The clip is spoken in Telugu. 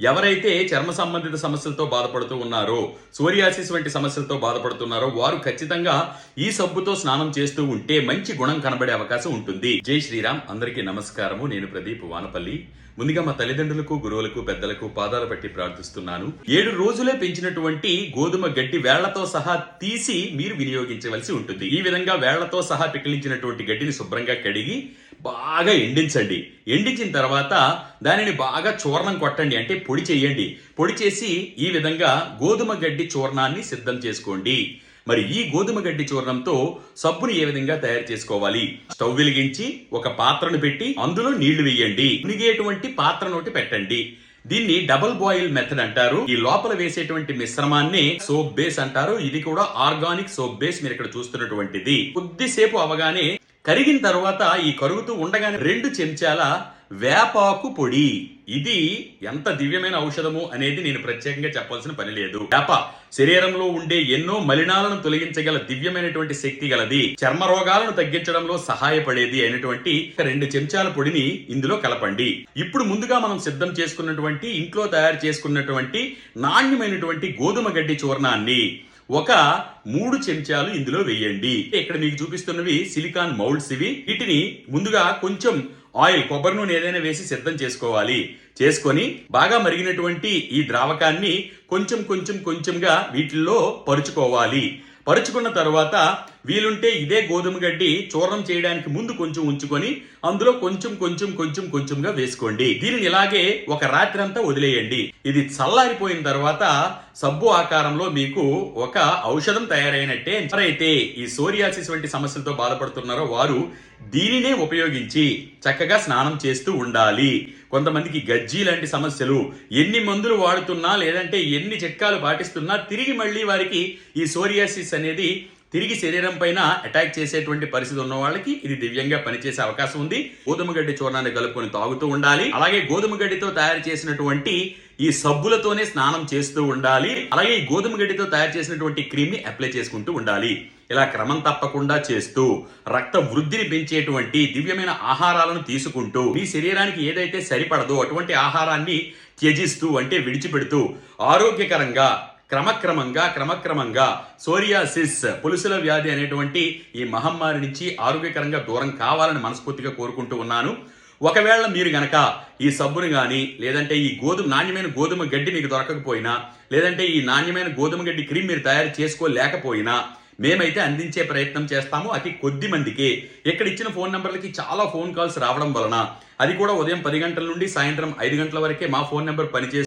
ఎవరైతే చర్మ సంబంధిత సమస్యలతో బాధపడుతూ ఉన్నారో సోరియాసిస్ వంటి సమస్యలతో బాధపడుతున్నారో వారు ఖచ్చితంగా ఈ సబ్బుతో స్నానం చేస్తూ ఉంటే మంచి గుణం కనబడే అవకాశం ఉంటుంది. జై శ్రీరామ్. అందరికీ నమస్కారము. నేను ప్రదీప్ వానపల్లి. ముందుగా మా తల్లిదండ్రులకు గురువులకు పెద్దలకు పాదాలు పట్టి ప్రార్థిస్తున్నాను. ఏడు రోజులే పెంచినటువంటి గోధుమ గడ్డి వేళ్ళతో సహా తీసి మీరు వినియోగించవలసి ఉంటుంది. ఈ విధంగా వేళ్ళతో సహా పికిలించినటువంటి గడ్డిని శుభ్రంగా కడిగి బాగా ఎండించండి. ఎండించిన తర్వాత దానిని బాగా చూర్ణం కొట్టండి. అంటే పొడి చేయండి. పొడి చేసి ఈ విధంగా గోధుమ గడ్డి చూర్ణాన్ని సిద్ధం చేసుకోండి. మరి ఈ గోధుమ గడ్డి చూర్ణంతో సబ్బుని ఏ విధంగా తయారు చేసుకోవాలి? స్టవ్ వెలిగించి ఒక పాత్రను పెట్టి అందులో నీళ్ళు వేయండి. మునిగేటువంటి పాత్ర నోటి పెట్టండి. దీన్ని డబుల్ బాయిల్ మెథడ్ అంటారు. ఈ లోపల వేసేటువంటి మిశ్రమాన్ని సోప్ బేస్ అంటారు. ఇది కూడా ఆర్గానిక్ సోప్ బేస్ మీరు ఇక్కడ చూస్తున్నటువంటిది. కొద్దిసేపు అవగానే కరిగిన తర్వాత ఈ కరుగుతూ ఉండగానే రెండు చెంచాల వేపాకు పొడి. ఇది ఎంత దివ్యమైన ఔషధము అనేది నేను ప్రత్యేకంగా చెప్పాల్సిన పని లేదు. వేప శరీరంలో ఉండే ఎన్నో మలినాలను తొలగించగల దివ్యమైనటువంటి శక్తి గలది. చర్మ రోగాలను తగ్గించడంలో సహాయపడేది అయినటువంటి రెండు చెంచాల పొడిని ఇందులో కలపండి. ఇప్పుడు ముందుగా మనం సిద్ధం చేసుకున్నటువంటి ఇంట్లో తయారు చేసుకున్నటువంటి నాణ్యమైనటువంటి గోధుమ గడ్డి చూర్ణాన్ని. ఒక మూడు చెంచాలు ఇందులో వేయండి. ఇక్కడ మీకు చూపిస్తున్నవి సిలికాన్ మౌల్డ్స్ ఇవి. వీటిని ముందుగా కొంచెం ఆయిల్ కొబ్బరి నూనె ఏదైనా వేసి సిద్ధం చేసుకోవాలి. చేసుకొని బాగా మరిగినటువంటి ఈ ద్రావకాన్ని కొంచెం కొంచెం కొంచెంగా వీటిల్లో పరుచుకోవాలి. పరుచుకున్న తర్వాత వీలుంటే ఇదే గోధుమ గడ్డి చూర్ణం చేయడానికి ముందు కొంచెం ఉంచుకొని అందులో కొంచెం కొంచెం కొంచెం కొంచెంగా వేసుకోండి. దీనిని ఇలాగే ఒక రాత్రి అంతా వదిలేయండి. ఇది చల్లారిపోయిన తర్వాత సబ్బు ఆకారంలో మీకు ఒక ఔషధం తయారైనట్టే. ఎవరైతే ఈ సోరియాసిస్ వంటి సమస్యలతో బాధపడుతున్నారో వారు దీనినే ఉపయోగించి చక్కగా స్నానం చేస్తూ ఉండాలి. కొంతమందికి గజ్జి లాంటి సమస్యలు ఎన్ని మందులు వాడుతున్నా లేదంటే ఎన్ని చిట్కాలు పాటిస్తున్నా తిరిగి మళ్ళీ వారికి ఈ సోరియాసిస్ అనేది తిరిగి శరీరం పైన అటాక్ చేసేటువంటి పరిస్థితి ఉన్న వాళ్ళకి ఇది దివ్యంగా పనిచేసే అవకాశం ఉంది. గోధుమ గడ్డి చూర్ణాన్ని కలుపుకొని తాగుతూ ఉండాలి. అలాగే గోధుమ గడ్డితో తయారు చేసినటువంటి ఈ సబ్బులతోనే స్నానం చేస్తూ ఉండాలి. అలాగే ఈ గోధుమ గడ్డితో తయారు చేసినటువంటి క్రీమ్ని అప్లై చేసుకుంటూ ఉండాలి. ఇలా క్రమం తప్పకుండా చేస్తూ రక్త వృద్ధిని పెంచేటువంటి దివ్యమైన ఆహారాలను తీసుకుంటూ మీ శరీరానికి ఏదైతే సరిపడదో అటువంటి ఆహారాన్ని త్యజిస్తూ అంటే విడిచిపెడుతూ ఆరోగ్యకరంగా క్రమక్రమంగా క్రమక్రమంగా సోరియాసిస్ పులుసుల వ్యాధి అనేటువంటి ఈ మహమ్మారి నుంచి ఆరోగ్యకరంగా దూరం కావాలని మనస్ఫూర్తిగా కోరుకుంటూ ఉన్నాను. ఒకవేళ మీరు గనక ఈ సబ్బును కానీ లేదంటే ఈ గోధుమ నాణ్యమైన గోధుమ గడ్డి మీకు దొరకకపోయినా లేదంటే ఈ నాణ్యమైన గోధుమ గడ్డి క్రీమ్ మీరు తయారు చేసుకోలేకపోయినా మేమైతే అందించే ప్రయత్నం చేస్తాము. అతి కొద్ది మందికి. ఇక్కడ ఇచ్చిన ఫోన్ నెంబర్లకి చాలా ఫోన్ కాల్స్ రావడం వలన అది కూడా ఉదయం పది గంటల నుండి సాయంత్రం ఐదు గంటల వరకే మా ఫోన్ నెంబర్ పనిచేసి